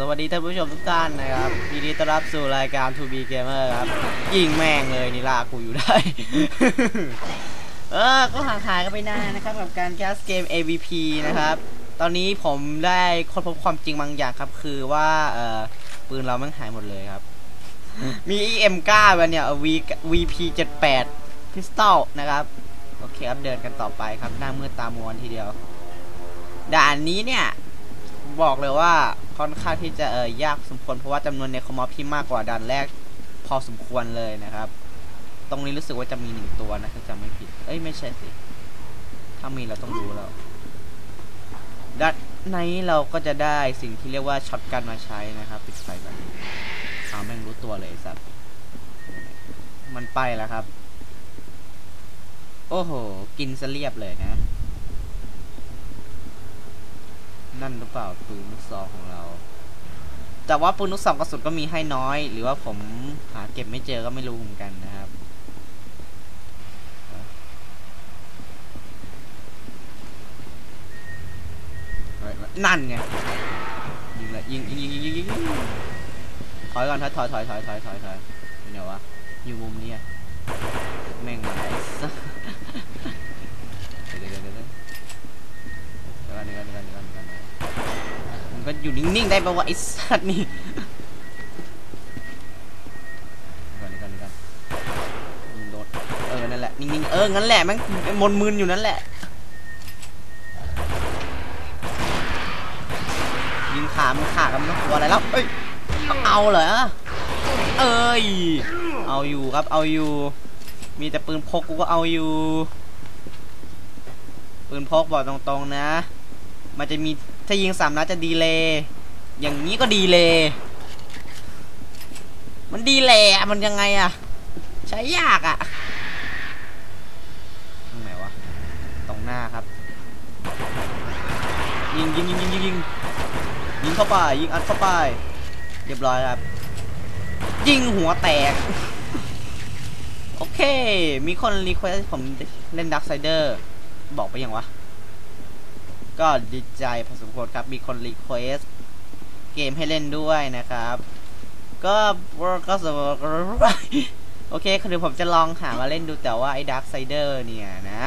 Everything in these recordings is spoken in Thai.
สวัสดีท่านผู้ชมทุกท่านนะครับยินดีต้อนรับสู่รายการ 2B Gamer ครับยิงแม่งเลยนี่ลากูอยู่ได้ เออ ก็ห่างหายกันไปนานนะครับกับการแคสเกม AVP นะครับ ตอนนี้ผมได้ค้นพบความจริงบางอย่างครับ คือว่าเออปืนเราแม่งหายหมดเลยครับ มี EM9 วันเนี่ย V VP78 Pistol นะครับ โอเคครับเดินกันต่อไปครับ หน้ามืดตามัวทีเดียว ด่านนี้เนี่ย บอกเลยว่า ค่อนข้างที่จะเออยากสมควรเพราะว่าจำนวนในคอมอพี่มากกว่าด่านแรกพอสมควรเลยนะครับ ตรงนี้รู้สึกว่าจะมีหนึ่งตัวนะถ้าจำไม่ผิด เอ้ยไม่ใช่สิ ถ้ามีเราต้องรู้แล้วด้านในเราก็จะได้สิ่งที่เรียกว่าช็อตกันมาใช้นะครับ ปิดไฟก่อนอ้าวแม่งรู้ตัวเลยสัตว์มันไปแล้วครับ โอ้โห กินซะเรียบเลยนะ นั่นหรือเปล่าปืนลูกซองของเรา แต่ว่าปืนลูกซองกระสุนก็มีให้น้อย หรือว่าผมหาเก็บไม่เจอก็ไม่รู้เหมือนกันนะครับนั่นไงยิงเลยยิงยิงยิงยิงยิงยิงถอยก่อนถอยถอยถอยถอยถอยถอยถอยอยู่ไหนวะอยู่มุมนี้แม่งมาไอ้ ก็อยู่นิ่งๆได้ปะวะไอ้สัตว์นี่เดี๋ยวก่อนเดี๋ยวก่อนก่อนโดดเออนั่นแหละนิ่งๆเอองั้นแหละแม่งมนมึนอยู่นั่นแหละยิงขามันขากันมันต้องกลัวอะไรแล้วเอ้ยเอาเหรอเอ้ยเอาอยู่ครับเอาอยู่ มีแต่ปืนพกกูก็เอาอยู่ปืนพกบอกตรงๆนะ มันจะมี ถ้ายิงสามนัดจะดีเลยอย่างนี้ก็ดีเลยมันดีเลยมันยังไงอะใช้ยากอะตรงไหนวะตรงหน้าครับ ยิงยิงยิงยิงยิงยิงยิงเข้าไปยิงอัดเข้าไปเรียบร้อยครับ ยิงหัวแตก โอเค มีคนรีเควสผมเล่นดักไซเดอร์ บอกไปยังวะ ก็ดีใจพอสมควรครับ มีคนรีเควสเกมให้เล่นด้วยนะครับ ก็ก็สมโอเคคือผมจะลองหามาเล่นดูแต่ว่าไอ้ดักไซเดอร์เนี่ยนะ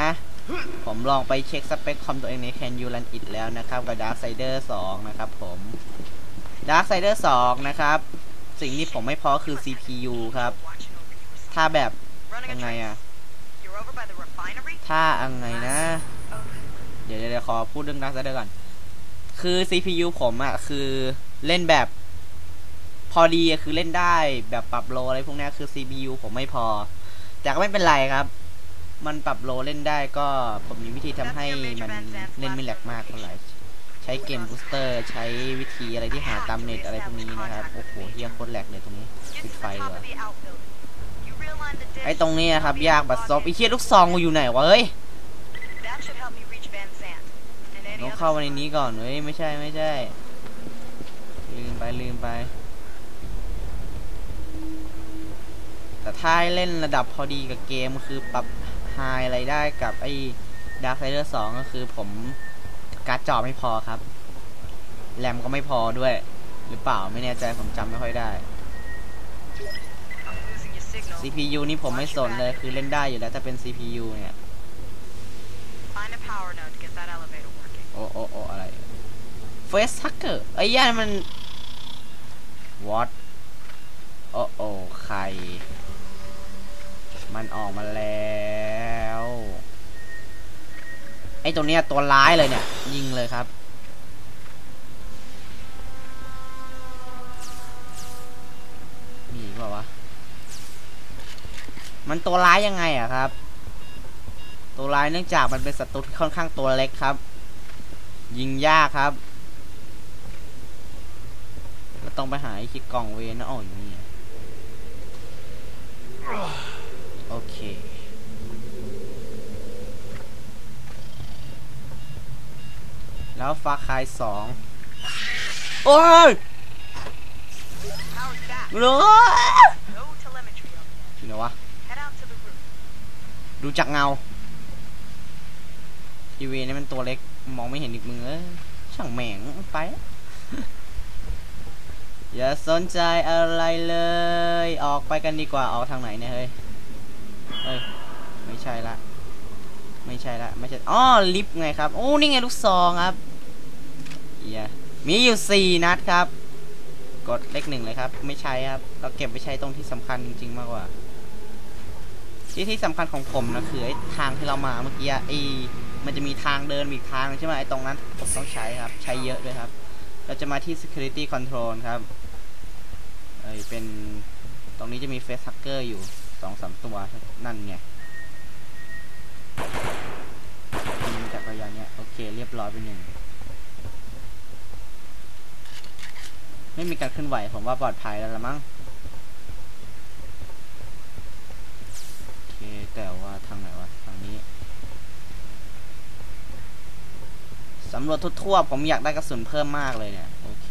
ผมลองไปเช็คสเปคคอมตัวเองใน Can You Run It แล้วนะครับ กับ Dark Sider 2 นะครับผม Dark Sider 2 นะครับ สิ่งที่ผมไม่พอคือ CPU ครับ ถ้าแบบยังไงอะถ้ายังไงนะ เดี๋ยวเดี๋ยวขอพูดเรื่อง Dark Sider ก่อน คือ CPU ผมอะคือเล่นแบบ พอดีอะคือเล่นได้แบบปรับโลอะไรพวกนี้คือ CPU ผมไม่พอ แต่ก็ไม่เป็นไรครับ มันปรับโลเล่นได้ก็ผมมีวิธีทำให้มันเล่นไม่แหลกมากเท่าไหร่ใช้เกมบูสเตอร์ใช้วิธีอะไรที่หาตามเน็ตอะไรพวกนี้นะครับ โอ้โหเฮียโคตรแหลกเลยตรงนี้ปิดไฟเลยไอ้ตรงนี้นะครับ ยากบัดซบไอ้เฮียลูกซองกูอยู่ไหนวะเฮ้ย ต้องเข้ามาในนี้ก่อนเฮ้ยไม่ใช่ไม่ใช่ ลืมไปลืมไป แต่ถ้าเล่นระดับพอดีกับเกมคือปรับไฮอะไรได้กับไอ้ Dark Rider 2ก็คือผมการ์ดจอไม่พอครับ แรมก็ไม่พอด้วย หรือเปล่าไม่แน่ใจผมจำไม่ค่อยได้ CPU นี่ผมไม่สนเลยคือเล่นได้อยู่แล้วถ้าเป็น CPU เนี่ยโอ้โอ้โอ้อะไร Face Hacker ไอ้ย่ามัน What โอ้โอ้ใคร มันออกมาแล้วไอ้ตัวเนี้ยตัวร้ายเลยเนี่ย ยิงเลยครับ มีอีกเปล่าวะ มันตัวร้ายยังไงอะครับ ตัวร้ายเนื่องจากมันเป็นศัตรูที่ค่อนข้างตัวเล็กครับ ยิงยากครับเราต้องไปหาไอ้คิดกล่องเวนนะอ๋ออยู่นี่โอเค แล้วฟาคายสองโอ้ยเหรออยู่ไหนวะ ดูจากเงาทีวีนี่มันตัวเล็ก มองไม่เห็นอีกมึงเอ้ยช่างแหม่งไป อย่าสนใจอะไรเลย ออกไปกันดีกว่าออกทางไหนเนี่ยเฮ้ยเฮ้ยไม่ใช่ละ ไม่ใช่ละ ไม่ใช่อ๋อลิฟต์ไงครับ โอ้นี่ไงลูกซองครับเหี้ยมีอยู่สี่นัดครับ กดเลขหนึ่งเลยครับ ไม่ใช่ครับ เราเก็บไปใช้ตรงที่สำคัญจริง ๆ มากกว่าที่ที่สำคัญของผมนะคือไอ้ทางที่เรามาเมื่อกี้ไอ้ มันจะมีทางเดินมีอีกทางใช่ไหมไอ้ตรงนั้นผมต้องใช้ครับ ใช้เยอะด้วยครับ เราจะมาที่ security control ครับเอ้ยเป็นตรงนี้จะมี face hacker อยู่สองสามตัวนั่นไงยิงจากระยะเนี้ยโอเค เรียบร้อยไปหนึ่งไม่มีการเคลื่อนไหวผมว่าปลอดภัยแล้วละมั้งโอเคแต่ว่าทางไหนวะ ทางนี้ สำรวจทั่วๆผมอยากได้กระสุนเพิ่มมากเลยเนี่ย โอเค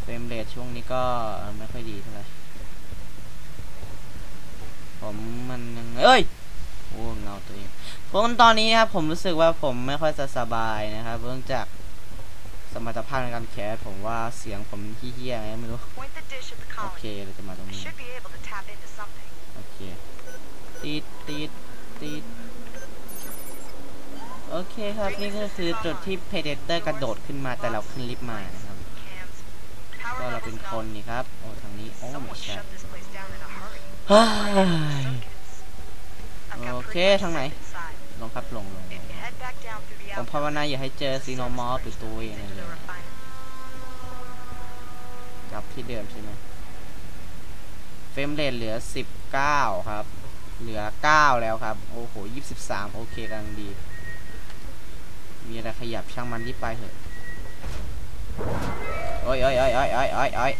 เฟรมเรทช่วงนี้ก็ไม่ค่อยดีเท่าไหร่ผมมันยังเอ้ยโอ้เงาตัวเองผมตอนนี้นะครับผมรู้สึกว่าผมไม่ค่อยจะสบายนะครับเนื่องจากสมรรถภาพในการแคสผมว่าเสียงผมเฮี้ยๆไงไม่รู้ Point the dish at the โอเค colony. เราจะมาตรง I นี้ should be able to tap into something. โอเคตีดตีดตีด โอเคครับนี่ก็คือจุดที่เพเดเตอร์กระโดดขึ้นมาแต่เราขึ้นลิฟต์มานะครับก็เราเป็นคนนี่ครับโอ้ทางนี้โอ้ไม่ใช่ shut this place down in a hurry. เฮ้ย Circuits. I've got Okay, pretty much ทางไหนลงครับลงลงผมภาวนาอย่าให้เจอซีโนมอฟหรือตัวอง into เลยกลับที่เดิมใช่ไหมเฟรมเรทเหลือ 19 ครับ เหลือ 9 แล้วครับ โอ้โห 23 โอเคกำลังดี มีอะไรขยับช่างมันรีบไปเถอะโอ้ยโอ้ยโอ้ยโอ้ยโอ้ยโอ้ยโอ้ย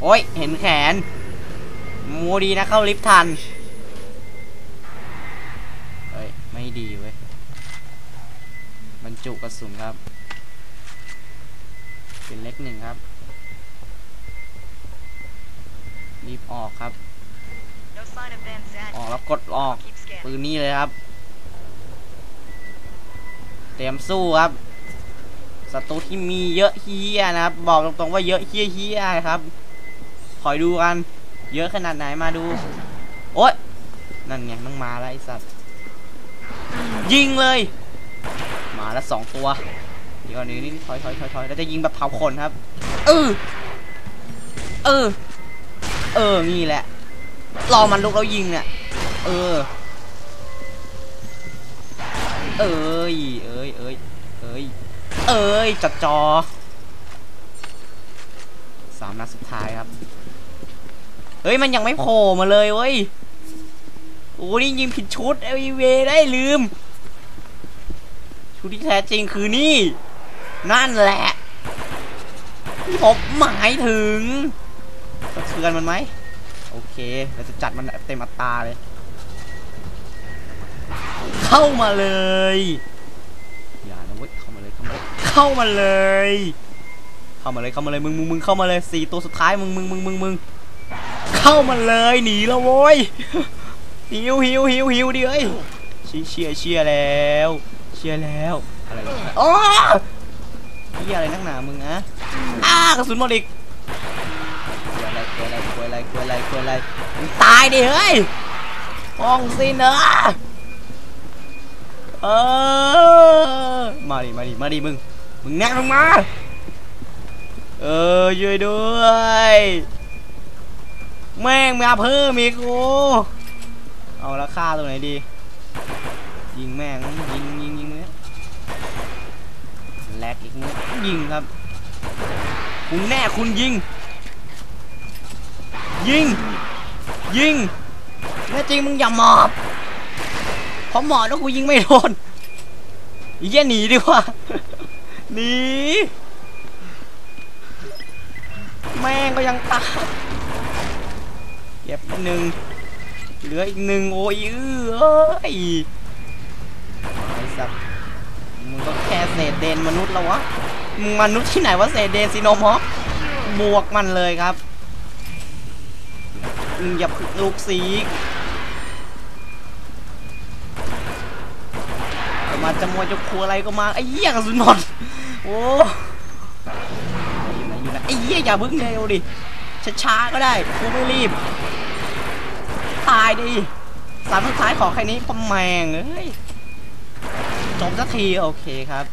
โอ้ยเห็นแขนมูดีนะเข้าลิฟต์ทันเฮ้ยไม่ดีเว้ยบรรจุกระสุนครับ เป็นเล็กหนึ่งครับรีบออกครับ ออกแล้วกดออกปืนนี่เลยครับ เตรียมสู้ครับศัตรูที่มีเยอะเฮียนะครับ บอกตรงๆว่าเยอะเฮียเฮียครับคอยดูกัน เยอะขนาดไหนมาดู โอ๊ยนั่นไงต้องมาแล้วไอสัตว์ยิงเลย มาแล้วสองตัวเดี๋ยวนี้นี่ถอยถอยถอยถอยแล้วจะยิงแบบเผาขนครับ เออเออ เออนี่แหละรอมันลุกแล้วยิงเนี่ย เออ เอ้ย เอ้ย เอ้ย เอ้ย เอ้ยจัดจอสามนัดสุดท้ายครับ เฮ้ย มันยังไม่โผล่มาเลยเว้ย โอ้นี่ยิงผิดชุดเอวีเวได้ลืม ชุดที่แท้จริงคือนี่ นั่นแหละที่ผมหมายถึงสะเทือนมันไหม โอเค เราจะจัดมันเต็มอัตราเลย เข้ามาเลย อย่านะเว้ยเข้ามาเลยเข้ามาเลยเข้ามาเลย เข้ามาเลยเข้ามาเลยมึงมึงมึงเข้ามาเลยสี่ตัวสุดท้ายมึงมึงมึงมึงมึงเข้ามาเลยหนีแล้วโว้ยหิวหิวหิวหิวดิเอ้ยเชียร์เชียร์เชียร์แล้วเชียร์แล้วอะไรเนี่ยโอ้เฮียอะไรนักหนามึงอะอ้ากระสุนหมดอีกกลัวอะไรกลัวอะไรกลัวอะไรกลัวอะไรกลัวอะไรมึงตายดิเฮ้ยห้องสินะ เออมาดิมาดิมาดิมึง มึงแน่ลงมา เออช่วยด้วย แม่งมาเพิ่มอีกกูเอาราคาตรงไหนดี ยิงแม่งยิงยิงยิงเนี่ยแลกอีกมั้ยยิงครับ คุณแน่คุณยิง ยิง ยิงแน่จริงมึงอย่าหมอบ เพราะหมอบแล้วกูยิงไม่โดนอีเหี้ยหนีดีกว่าหนีแม่งก็ยังตายเก็บหนึ่งเหลืออีกหนึ่งโอ้ยเอ้ยไอ้สัตว์มึงก็แค่เศษเดนมนุษย์แล้ววะมึงมนุษย์ที่ไหนวะเศษเดนซีโนมอกบวกมันเลยครับอย่าลูกสี มาจะมวยจะครัวอะไรก็มาไอ้เหี้ยกระสุนหมดโอ้อยู่นอยู่ไหนไอ้เหี้ยอย่าเพิ่งเร็วดิช้าๆก็ได้กูไม่รีบตายดิสามสุดท้ายขอแค่นี้พอแมงเอ้ยจบสักทีโอเคครับ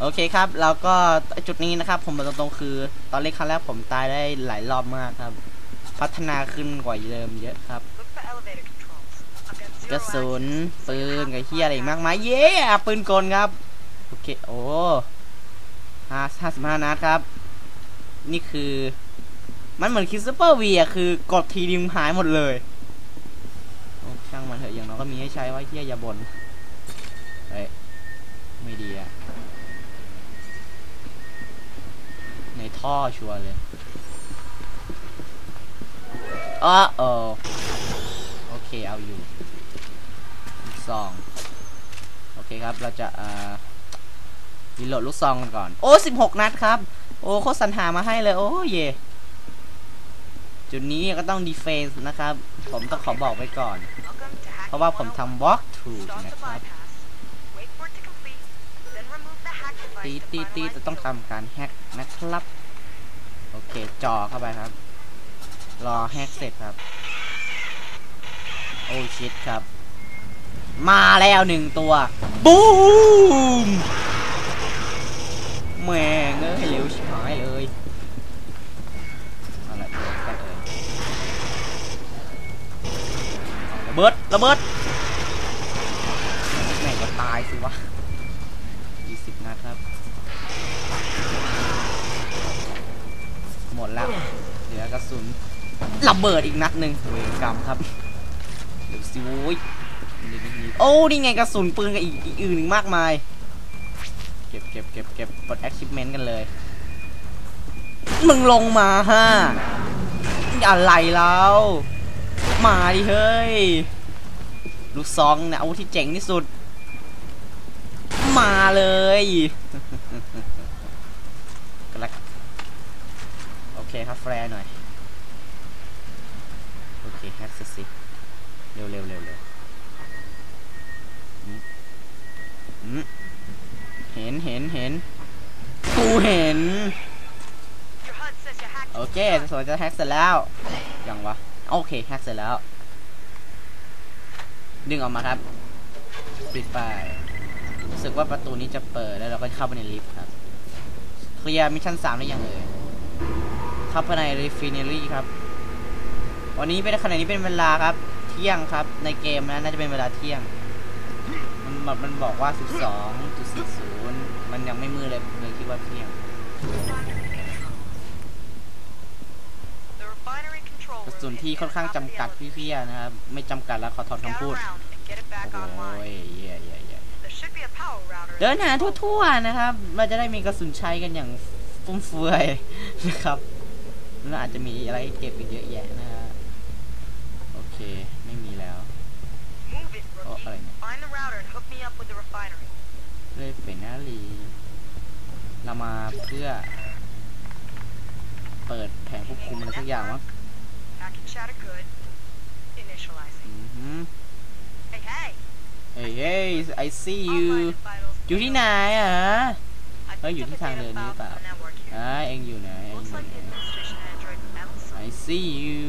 โอเคครับแล้วก็จุดนี้นะครับ ผมบอกตรงๆคือ ตอนเล่นครั้งแรกผมตายได้หลายรอบมากครับ พัฒนาขึ้นกว่าเดิมเยอะครับ กระสุนปืนกับเฮียอะไรอีกมากมายเย้ปืนกลครับโอเคโอ้ห้าห้าสิบห้านัดครับ นี่คือ มันเหมือนคิสเปอร์วีอะคือกดทีนึงหายหมดเลยโอ้ช่างมันเถอะอย่างน้อยก็มีให้ใช้ไว้เฮียอย่าบ่นเฮ้ยไม่ดีอะในท่อชัวร์เลยอ้อโอโอเค เอาอยู่ลูก ซอง โอเคครับ เราจะอ่ารีโหลดลูกซองกันก่อน โอ้สิบหกนัดครับ โอ้โคสรรหามาให้เลย โอ้เยจุดนี้ก็ต้องดีเฟนส์นะครับ ผมต้องขอบอกไว้ก่อน เพราะว่าผมทำ walk 101. through Start นะครับตีตีตีจะต้องทำการแฮกนะครับ โอเคจ่อเข้าไปครับ รอแฮกเสร็จครับ โอ้ชิดครับ มาแล้วหนึ่งตัว บูมแม่งเอ้ยเร็วชิบหายเลยอะไรเอ่ยกันเอ่ยเอาระเบิดระเบิดแม่งก็ตายสิวะยี่สิบนัดครับ หมดแล้วเหลือกระสุนระเบิดอีกนัดหนึ่งเวรกรรมครับเดี๋ยวสิโว้ยนี่นี่นี่ โอ้นี่ไงกระสุนปืนกับอีกอีกอื่นอีกมากมาย เก็บเก็บเก็บเก็บกด achievement กันเลย มึงลงมาฮะอะไรแล้ว มาดิเฮ้ย ลูกซองเนี่ยอาวุธที่เจ๋งที่สุด มาเลยกระโอเคครับแฟร์หน่อย โอเคแฮกซ์สิเร็วเร็วเร็วเร็ว เห็นเห็นเห็นกูเห็น โอเคสวยจะแฮกเสร็จแล้วยังวะ โอเคแฮกเสร็จแล้ว ดึงออกมาครับ ปิดไปรู้สึกว่าประตูนี้จะเปิดแล้วเราก็เข้าไปในลิฟต์ครับ เคลียร์มิชชั่นสามได้ยังเอ่ยเข้าไปในรีฟิเนอรี่ครับ วันนี้เป็นขณะนี้เป็นเวลาครับ เที่ยงครับ ในเกมนะน่าจะเป็นเวลาเที่ยง มันมันมันบอกว่า 12.40 มันยังไม่มืดเลยผมเลยคิดว่าเที่ยง The refinery control กระ room สุน is ที่ near ค่อนข้าง the top of the จำกัด elevator. พี่ๆนะครับ ไม่จำกัดแล้วขอถอน Scout คำพูด around and get it back โอ้ online. ยเย่เย่เย่ There should be a power router. in เดิน the หา control ทั่วๆนะครับเราจะได้มีกระสุนใช้กันอย่างฟุ่มเฟือยนะครับแล้วอาจจะมีอะไรเก็บอีกเยอะแยะนะฮะโอเค ไม่มีแล้ว Move it, Oh, rookie. I know. Find the router and hook me up with the refinery. เลยเป็นนาลี เรามาเพื่อ เปิดแผงควบคุมอะไรสักอย่างมั้ง Packet chatter good. Initializing. อือหือ Hey, hey. เฮ้ยเฮ้ย I see Online you and vitals อยู่ที่ไหน failed. อะ I Oh, picked you up a ที่ทาง data เดินนี้หรือ file เปล่า from the network here. อ่าเองอยู่ไหนเองอ Looks ยู่ like ไห the น administration android Metal I see you